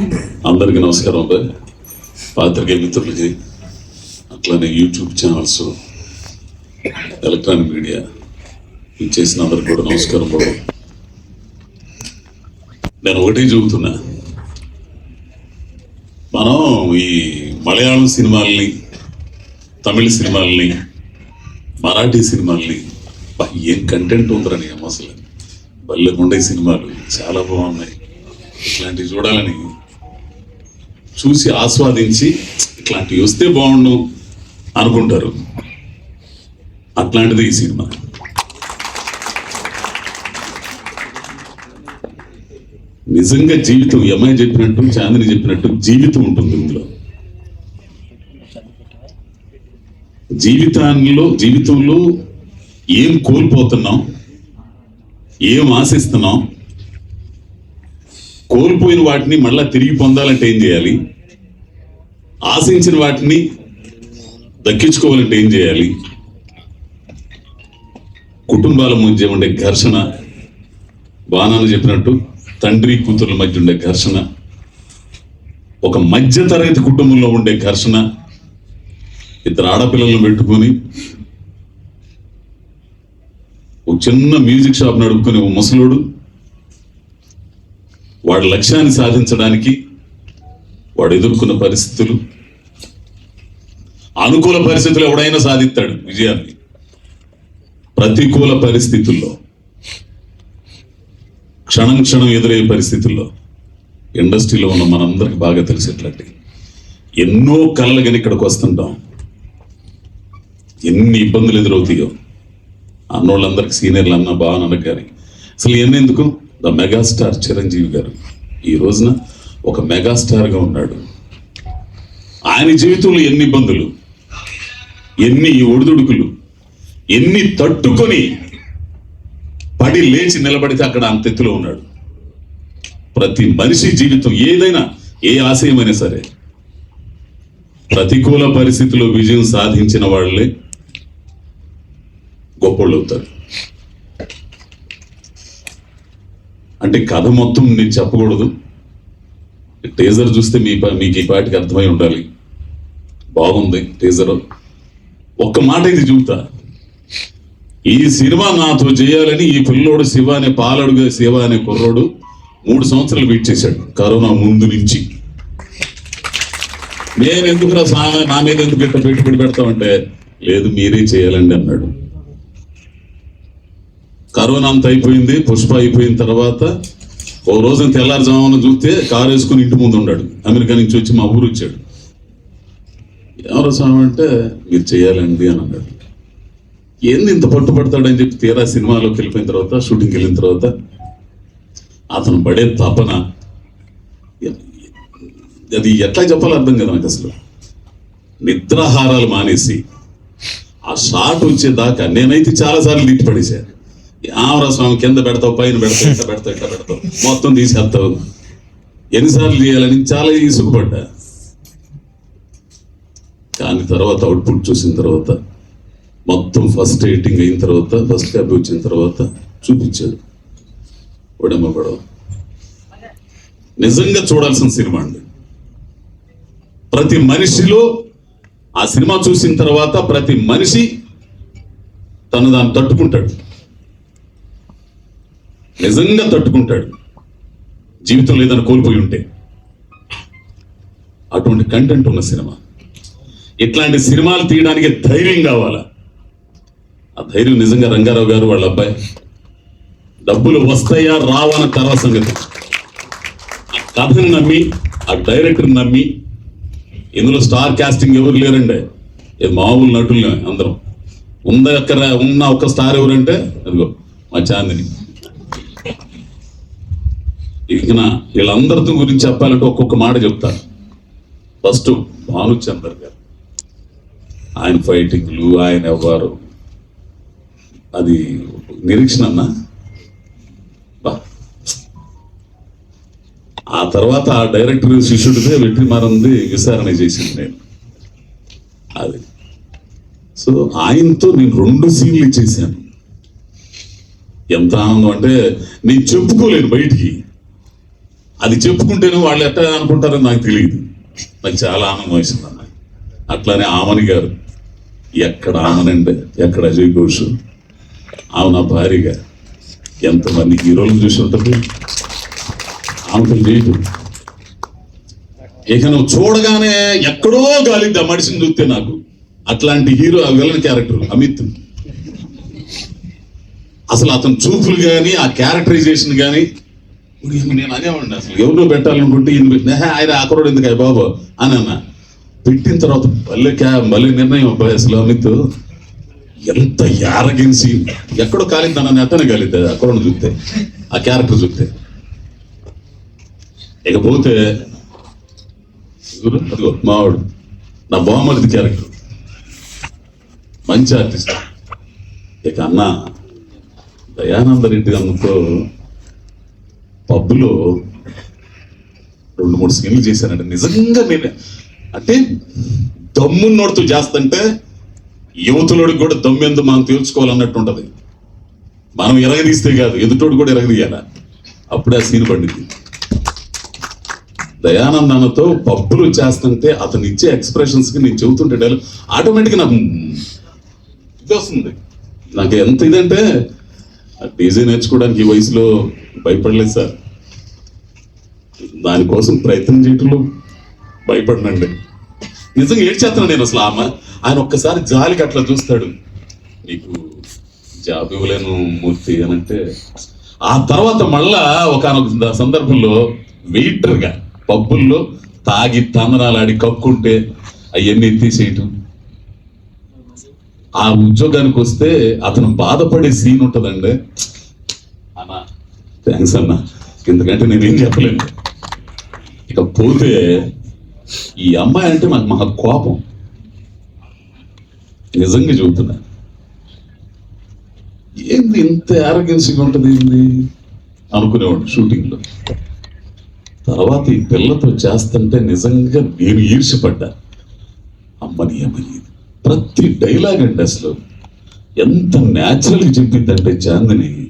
అందరికీ నమస్కారం అబ్బాయి. పాత్రికే మిత్రులకి అట్లానే యూట్యూబ్ ఛానల్స్ ఎలక్ట్రానిక్ మీడియా చేసిన అందరికి కూడా నమస్కారం బాబు నేను ఒకటే చెబుతున్నా. మనం ఈ మలయాళం సినిమాల్ని తమిళ సినిమాల్ని మరాఠీ సినిమాల్ని ఏం కంటెంట్ ఉందిరని అసలు? బల్లెకుండే సినిమాలు చాలా బాగున్నాయి. ఇట్లాంటివి చూడాలని చూసి ఆస్వాదించి ఇట్లాంటివి వస్తే బాగుండు అనుకుంటారు. అట్లాంటిది ఈ సినిమా. నిజంగా జీవితం ఈ చెప్పినట్టు చాందిని చెప్పినట్టు జీవితం ఉంటుంది ఇందులో. జీవితాల్లో జీవితంలో ఏం కోల్పోతున్నాం ఏం ఆశిస్తున్నాం కోల్పోయిన వాటిని మళ్ళా తిరిగి పొందాలంటే ఏం చేయాలి? ఆశించిన వాటిని దక్కించుకోవాలంటే ఏం చేయాలి? కుటుంబాల మధ్య ఉండే ఘర్షణ బాణాలు చెప్పినట్టు తండ్రి కూతుర్ల మధ్య ఉండే ఘర్షణ ఒక మధ్య తరగతి కుటుంబంలో ఉండే ఘర్షణ ఇద్దరు ఆడపిల్లలను పెట్టుకొని ఒక చిన్న మ్యూజిక్ షాప్ నడుపుకునే ఓ ముసలోడు వాడి లక్ష్యాన్ని సాధించడానికి వాడు ఎదుర్కొన్న పరిస్థితులు అనుకూల పరిస్థితులు ఎవడైనా సాధిస్తాడు విజయాన్ని. ప్రతికూల పరిస్థితుల్లో క్షణం క్షణం ఎదురయ్యే పరిస్థితుల్లో ఇండస్ట్రీలో ఉన్న మనందరికి బాగా తెలిసేటువంటి ఎన్నో కళలు కానీ ఇక్కడికి వస్తుంటాం. ఎన్ని ఇబ్బందులు ఎదురవుతాయో. అన్నోళ్ళందరికి సీనియర్లు అన్న బాగా కానీ అసలు ఎన్నెందుకు ద మెగాస్టార్ చిరంజీవి గారు. ఈ రోజున ఒక మెగాస్టార్గా ఉన్నాడు. ఆయన జీవితంలో ఎన్ని ఇబ్బందులు ఎన్ని ఒడిదుడుకులు ఎన్ని తట్టుకొని పడి లేచి నిలబడితే అక్కడ అంత ఎత్తులో ఉన్నాడు. ప్రతి మనిషి జీవితం ఏదైనా ఏ ఆశయమైనా సరే ప్రతికూల పరిస్థితిలో విజయం సాధించిన వాళ్ళే గొప్పళ్ళు అవుతారు. అంటే కథ మొత్తం నేను చెప్పకూడదు. టీజర్ చూస్తే మీ ప- మీకు ఈ పాటికి అర్థమై ఉండాలి. బాగుంది టీజర్. ఒక్క మాట ఇది చూపుతా. ఈ సినిమా నాతో చేయాలని ఈ పిల్లోడు శివ అనే పాలడుగా శివ అనే కుర్రోడు మూడు సంవత్సరాలు వెయిట్ చేశాడు కరోనా ముందు నుంచి. నేను ఎందుకు నా మీద ఎందుకు ఇట్లా పెట్టుబడి పెడతామంటే లేదు మీరే చేయాలండి అన్నాడు. కరోనా అంత అయిపోయింది పుష్ప అయిపోయిన తర్వాత ఓ రోజున తెల్లారుజామున చూస్తే కారు వేసుకుని ఇంటి ముందు ఉన్నాడు అమెరికా నుంచి వచ్చి మా ఊరు వచ్చాడు. ఎవరు స్వామి అంటే? మీరు చేయాలండి అని అన్నాడు. ఏంది ఇంత పట్టుబడతాడని చెప్పి తీరా సినిమాలోకి వెళ్ళిపోయిన తర్వాత షూటింగ్కి వెళ్ళిన తర్వాత అతను పడే తపన అది ఎట్లా చెప్పాలో అర్థం కదా నాకు అసలు. నిద్రాహారాలు మానేసి ఆ షాట్ వచ్చేదాకా నేనైతే చాలా సార్లు పడేశాను ఆమరా స్వామి కింద పెడతావు పైన పెడతావు ఇట్లా పెడతావు ఇట్లా పెడతావు. మొత్తం తీసేస్తావు. ఎన్నిసార్లు చేయాలని చాలా ఇసుకుపడ్డా కానీ తర్వాత అవుట్పుట్ చూసిన తర్వాత మొత్తం ఫస్ట్ ఎడిటింగ్ అయిన తర్వాత ఫస్ట్ కాపీ వచ్చిన తర్వాత చూపించాడు. ఒడమ్మ పడవ నిజంగా చూడాల్సిన సినిమా అండి. ప్రతి మనిషిలో ఆ సినిమా చూసిన తర్వాత ప్రతి మనిషి తను దాన్ని తట్టుకుంటాడు. నిజంగా తట్టుకుంటాడు. జీవితంలో ఏదైనా కోల్పోయి ఉంటే. అటువంటి కంటెంట్ ఉన్న సినిమా. ఇట్లాంటి సినిమాలు తీయడానికి ధైర్యం కావాలా? ఆ ధైర్యం నిజంగా రంగారావు గారు వాళ్ళ అబ్బాయి. డబ్బులు వస్తాయా రావన్న తర్వాత సంగతి. ఆ కథను నమ్మి ఆ డైరెక్టర్ నమ్మి ఇందులో స్టార్ కాస్టింగ్ ఎవరు లేరండి ఇది మామూలు నటులు అందరం. ఉంద ఉన్న ఒక స్టార్ ఎవరంటే అదిగో మా చాందిని. ఇక వీళ్ళందరితో గురించి చెప్పాలంటే ఒక్కొక్క మాట చెప్తాను. ఫస్ట్ భానుచందర్ గారు. ఆయన ఫైటింగ్లు ఆయన ఎవ్వరు అది నిరీక్షణ అన్నా? ఆ తర్వాత ఆ డైరెక్టర్ శిష్యుడిదే వెట్రిమారంది విచారణ చేసింది నేను. అది. సో ఆయనతో నేను రెండు సీన్లు ఇచ్చేసాను ఎంత ఆనందం అంటే నేను చెప్పుకోలేను బయటికి. అది చెప్పుకుంటేనే వాళ్ళు ఎట్లా అనుకుంటారో నాకు తెలియదు నాకు చాలా ఆనందం వేసింది అన్న. అట్లానే ఆమని గారు ఎక్కడ ఆమనండి ఎక్కడ అజయ్ ఘోష్? ఆమె నా భార్యగా ఎంతమంది హీరోలు చూసి ఉంటుంది ఆమెకు లేదు ఇక నువ్వు చూడగానే ఎక్కడో గాలిద్ది ఆ మనిషిని చూస్తే నాకు. అట్లాంటి హీరో ఆ విలన్ క్యారెక్టర్ అమిత్. అసలు అతని చూపులు కానీ ఆ క్యారెక్టరైజేషన్ కానీ నేను అనేవాడిని అసలు. ఎవరు పెట్టాలనుకుంటే ఈయన పెట్టిన ఆయన అక్కడ ఎందుకు బాబు? అని అన్న. పెట్టిన తర్వాత మళ్ళీ క్యా మళ్ళీ నిర్ణయం అబ్బాయి అసలు అమిత్ ఎంత యారగెన్సీ. ఎక్కడో కాలింది నన్ను అతనే కాలిద్దా అక్కడ చూస్తే. ఆ క్యారెక్టర్ చూస్తే. ఇకపోతే అదిగో మావాడు. నా బామ్మడిది క్యారెక్టర్. మంచి ఆర్టిస్ట్. ఇక అన్న దయానంద రెడ్డి అన్నతో పబ్లో రెండు మూడు సీన్లు చేశానండి. నిజంగా నేను అంటే దమ్మున్నోడుతూ చేస్తుంటే యువతులోడికి కూడా దమ్మెందు మనం తీర్చుకోవాలన్నట్టు ఉంటుంది. మనం ఎరగదీస్తే కాదు ఎదుటోడు కూడా ఎరగదీయాల. అప్పుడే ఆ సీన్ పండింది దయానంద్ అన్నతో పబ్బులు చేస్తుంటే అతను ఇచ్చే ఎక్స్ప్రెషన్స్కి నేను చెబుతుంటే డైలాగ్ ఆటోమేటిక్ నాకు ఇది వస్తుంది. నాకు ఎంత ఇదంటే డీజే నేర్చుకోవడానికి ఈ వయసులో భయపడలేదు సార్. దానికోసం ప్రయత్నం చేయటంలో భయపడనండి. నిజంగా ఏడ్చేస్తున్నాను నేను అసలు ఆమె ఆయన ఒక్కసారి జాలికి అట్లా చూస్తాడు. నీకు జాబ్ ఇవ్వలేను మూర్తి అని అంటే ఆ తర్వాత మళ్ళా ఒకనొక సందర్భంలో వెయిటర్గా పబ్బుల్లో తాగి తందనాలాడి కక్కుంటే అవన్నీ తీసేయటం. ఆ ఉద్యోగానికి వస్తే అతను బాధపడే సీన్ ఉంటదండి. అన్న థ్యాంక్స్ అన్న. ఎందుకంటే నేనేం చెప్పలేను. ఇక పోతే ఈ అమ్మాయి అంటే నాకు మహా కోపం. నిజంగా చెబుతున్నా. ఏంది ఇంత ఆరోగ్యంగా ఉంటుంది ఏంది? అనుకునేవాడు షూటింగ్లో తర్వాత ఈ పిల్లతో చేస్తుంటే నిజంగా నేను ఈర్షపడ్డా అమ్మని ఏమయ్యేది ప్రతి డైలాగ్ అండి అసలు. ఎంత న్యాచురల్గా చెప్పిందంటే చాందిని.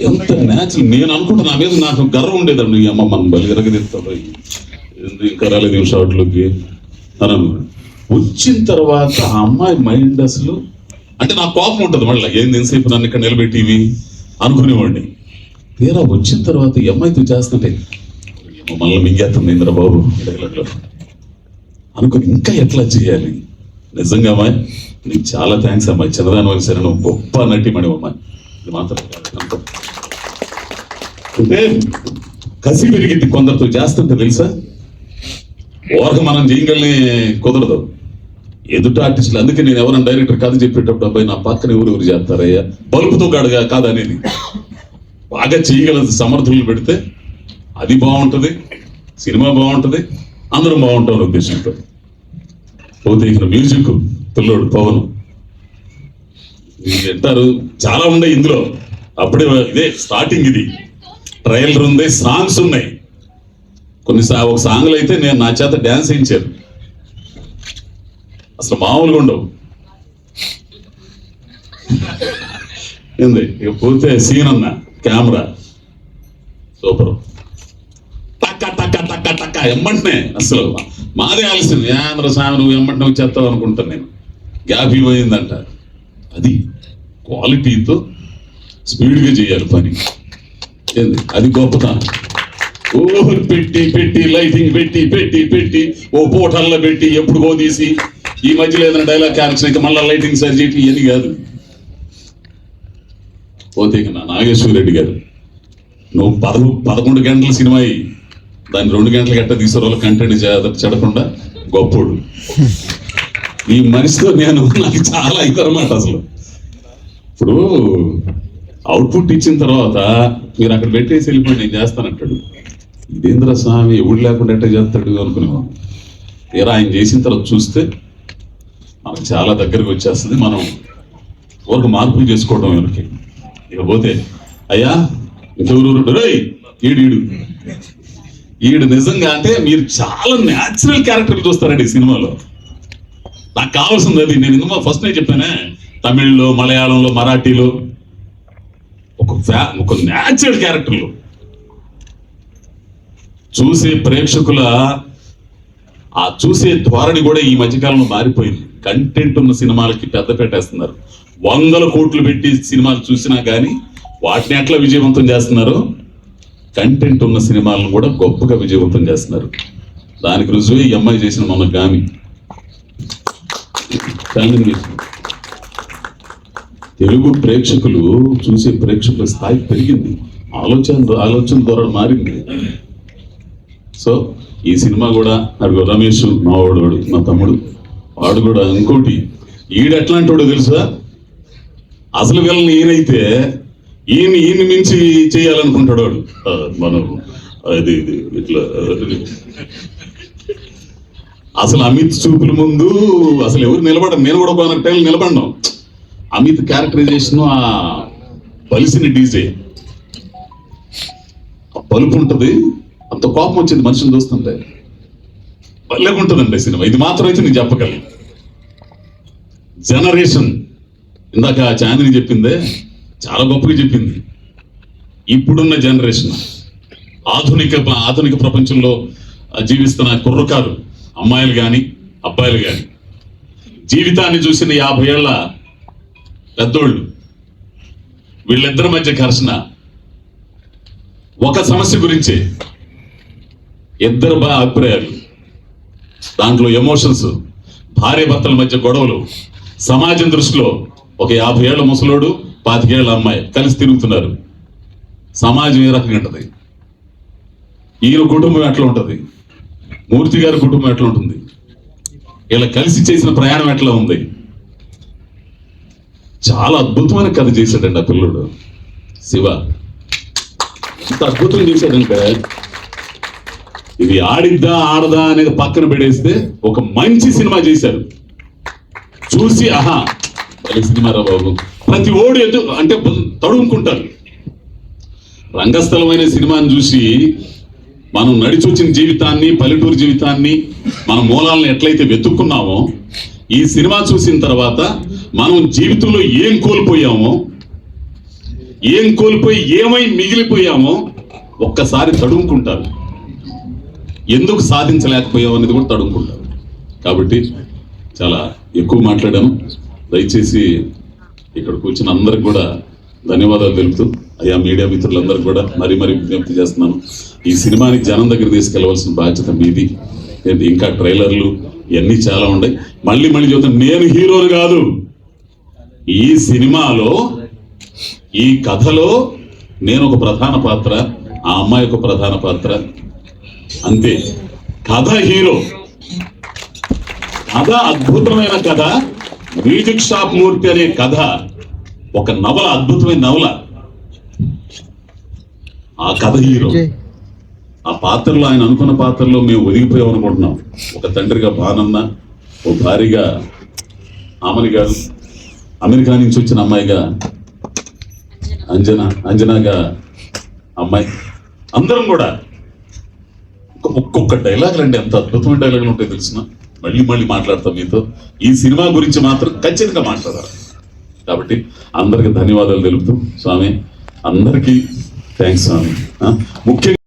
ఎంత న్యాచురల్ నేను అనుకుంటా నా మీద నాకు గర్వం ఉండేదండి. ఈ అమ్మ మనం బలి ఎరగదిస్తాడు ఇంకా రాలేదు ఈ షార్ట్లోకి అని అనుకున్నాను. వచ్చిన తర్వాత ఆ అమ్మాయి మైండ్ అసలు అంటే నాకు కోపం ఉంటుంది మళ్ళీ. ఏంది ఎంతసేపు నన్ను ఇక్కడ నిలబెట్టివి? అనుకునేవాడిని. తీరా వచ్చిన తర్వాత ఈ అమ్మాయితో చేస్తుంటే "ఏమో మళ్ళీ మింగేస్తుంది ఇంద్రబాబు డైలాగ్లో అనుకుని ఇంకా ఎట్లా చేయాలి? నిజంగా అమ్మాయి నీకు చాలా థ్యాంక్స్ అమ్మాయి. చిన్నదాని సరే నువ్వు గొప్ప నటిమణి అమ్మాయి. ఇది మాత్రం అంటే కసి పెరిగింది కొందరితో. చేస్తుంటే తెలుసా? ఓరక మనం చేయగలని కుదరదు. ఎదుట ఆర్టిస్టులు అందుకే నేను ఎవరైనా డైరెక్టర్ కథ చెప్పేటప్పుడు అబ్బాయి నా పక్కన ఎవరు ఎవరు చేస్తారయ్యా? బలుపుతో కాడుగా కాదనేది బాగా చేయగల సమర్థులు పెడితే అది బాగుంటది సినిమా బాగుంటది అందరం బాగుంటాం ఉద్దేశంతో. పోతే ఇక్కడ మ్యూజిక్ పిల్లోడు పవన్. ఇది అంటారు చాలా ఉన్నాయి ఇందులో. అప్పుడే ఇదే స్టార్టింగ్ ఇది. ట్రైలర్ ఉంది సాంగ్స్ ఉన్నాయి. కొన్ని సా- ఒక సాంగ్లు అయితే నేను నా చేత డ్యాన్స్ వేయించారు అసలు మామూలుగా ఉండవు. ఏంది? ఇక పోతే సీన్ అన్న. కెమెరా సూపర్ ఎమ్మంటనే అసలు. మాదే ఆలస్యం. ఆంధ్ర స్వామి నువ్వు ఎమ్మంటనే వచ్చేస్తావు అనుకుంటాను నేను. గ్యాప్ ఇవ్వయిందంట అది క్వాలిటీతో స్పీడ్గా చేయాలి పని. ఏంది? అది గొప్పతనం ఓ పెట్టి పెట్టి లైటింగ్ పెట్టి పెట్టి పెట్టి ఓ పోటల్లో పెట్టి ఎప్పుడు తీసి. ఈ మధ్యలో ఏదైనా డైలాగ్ క్యారెక్షన్ ఇంకా మళ్ళీ లైటింగ్ సరి చేయటం ఇవన్నీ కాదు. పోతే ఇక నా నాగేశ్వర రెడ్డి గారు. నువ్వు పదకొండు గంటల సినిమా అయ్యి దాన్ని రెండు గంటల గట్ట తీసే వాళ్ళు కంటెంట్ చెడకుండా గొప్పోడు. ఈ మనిషితో నేను నాకు చాలా ఇదన్నమాట అసలు. ఇప్పుడు అవుట్పుట్ ఇచ్చిన తర్వాత మీరు అక్కడ పెట్టేసి వెళ్ళిపోయి నేను చేస్తానంటాడు ఇదేంద్ర స్వామి ఎవడు లేకుండా ఎట్ట చేస్తాడు అనుకునేవాడు. తీరా ఆయన చేసిన తర్వాత చూస్తే మనకు చాలా దగ్గరకు వచ్చేస్తుంది మనం వరకు మార్పులు చేసుకోవడం ఎవరికి. ఇక పోతే అయ్యా ఇంకెవరు రేయ్ ఈడు ఈడు. ఈడు నిజంగా అంటే మీరు చాలా న్యాచురల్ క్యారెక్టర్ చూస్తారండి ఈ సినిమాలో. నాకు కావాల్సింది అది. నేను ఇందులో ఫస్ట్ నేను చెప్పానే. తమిళ్ళో మలయాళంలో మరాఠీలో ఒక ఫ్యా ఒక న్యాచురల్ క్యారెక్టర్లు చూసే ప్రేక్షకుల ఆ చూసే ధోరణి కూడా ఈ మధ్యకాలంలో మారిపోయింది. కంటెంట్ ఉన్న సినిమాలకి పెద్ద పెట్టేస్తున్నారు. వందల కోట్లు పెట్టి సినిమాలు చూసినా కానీ వాటిని ఎట్లా విజయవంతం చేస్తున్నారు కంటెంట్ ఉన్న సినిమాలను కూడా గొప్పగా విజయవంతం చేస్తున్నారు. దానికి రుజువే ఈ అమ్మాయి చేసిన మన గామి. తెలుగు ప్రేక్షకులు చూసే ప్రేక్షకుల స్థాయి పెరిగింది. ఆలోచన ఆలోచన ద్వారా మారింది. సో ఈ సినిమా కూడా అడుగు రమేష్ మా వాడు, మా తమ్ముడు. వాడు కూడా ఇంకోటి. ఈడు ఎట్లాంటి వాడు తెలుసా? అసలు వీళ్ళని ఈయనైతే ఈయన ఈయన మించి చేయాలనుకుంటాడు వాడు. మనం అది ఇది ఇట్లా అసలు అమిత్ చూపుల ముందు అసలు ఎవరు నిలబడరు. నేను కూడా ఒక టైం నిలబడినాం అమిత్ క్యారెక్టరైజేషన్ ఆ పలిసిన డీజే. ఆ బలుపు అంత కోపం వచ్చింది మనుషులు చూస్తుంటే. భలే ఉంటుందండి సినిమా. ఇది మాత్రం అయితే నేను చెప్పగలను. జనరేషన్. ఇందాక చాందిని చెప్పిందే చాలా గొప్పగా చెప్పింది. ఇప్పుడున్న జనరేషన్ ఆధునిక ఆధునిక ప్రపంచంలో జీవిస్తున్న కుర్రకారు అమ్మాయిలు కానీ అబ్బాయిలు కానీ జీవితాన్ని చూసిన యాభై ఏళ్ళ పెద్దోళ్ళు వీళ్ళిద్దరి మధ్య ఘర్షణ ఒక సమస్య గురించే ఇద్దరు బా అభిప్రాయాలు. దాంట్లో ఎమోషన్స్ భార్య భర్తల మధ్య గొడవలు సమాజం దృష్టిలో ఒక యాభై ఏళ్ళ ముసలోడు పాతికేళ్ళ అమ్మాయి కలిసి తిరుగుతున్నారు. సమాజం ఏ రకంగా ఉంటది? ఈయన కుటుంబం ఎట్లా ఉంటది? మూర్తి గారి కుటుంబం ఎట్లా ఉంటుంది? ఇలా కలిసి చేసిన ప్రయాణం ఎట్లా ఉంది? చాలా అద్భుతమైన కథ చేశాడండి ఆ పిల్లడు. శివ. ఇంత అద్భుతం చేశాడంటే ఇది ఆడిద్దా ఆడదా అనేది పక్కన పెడేస్తే ఒక మంచి సినిమా చేశారు చూసి ఆహా భలే బాబు. ప్రతి ఓడు ఎదు అంటే తడుముకుంటారు. రంగస్థలమైన సినిమాని చూసి మనం నడిచొచ్చిన జీవితాన్ని పల్లెటూరు జీవితాన్ని మన మూలాలను ఎట్లయితే వెతుక్కున్నామో ఈ సినిమా చూసిన తర్వాత మనం జీవితంలో ఏం కోల్పోయామో ఏం కోల్పోయి ఏమై మిగిలిపోయామో ఒక్కసారి తడుముకుంటారు. ఎందుకు సాధించలేకపోయావు అనేది కూడా తడుముకుంటారు. కాబట్టి చాలా ఎక్కువ మాట్లాడాను. దయచేసి ఇక్కడ కూర్చున్న అందరికి కూడా ధన్యవాదాలు తెలుపుతూ అయ్యా మీడియా మిత్రులందరికీ కూడా మరీ మరీ విజ్ఞప్తి చేస్తున్నాను. ఈ సినిమాని జనం దగ్గర తీసుకెళ్ళవలసిన బాధ్యత మీది. ఇంకా ట్రైలర్లు ఇవన్నీ చాలా ఉన్నాయి. మళ్ళీ మళ్ళీ చూద్దాం నేను హీరోని కాదు. ఈ సినిమాలో ఈ కథలో నేను ఒక ప్రధాన పాత్ర ఆ అమ్మాయి ఒక ప్రధాన పాత్ర. అంతే. కథ హీరో. కథ అద్భుతమైన కథ. మ్యూజిక్ షాప్ మూర్తి అనే కథ ఒక నవల అద్భుతమైన నవల. ఆ కథ హీరో ఆ పాత్రలో ఆయన అనుకున్న పాత్రలో మేము ఒదిగిపోయాం అనుకుంటున్నాం. ఒక తండ్రిగా బానన్న ఓ భార్యగా ఆమని గారు అమెరికా నుంచి వచ్చిన అమ్మాయిగా అంజనా అంజనాగా అమ్మాయి. అందరం కూడా ఒక్క- ఒక్కొక్క డైలాగులు అండి ఎంత అద్భుతమైన డైలాగులు ఉంటాయి తెలిసిన? మళ్ళీ మళ్ళీ మాట్లాడతాం మీతో. ఈ సినిమా గురించి మాత్రం ఖచ్చితంగా మాట్లాడాలి. కాబట్టి అందరికి ధన్యవాదాలు తెలుపుతూ స్వామి అందరికీ థ్యాంక్స్ స్వామి. ముఖ్యంగా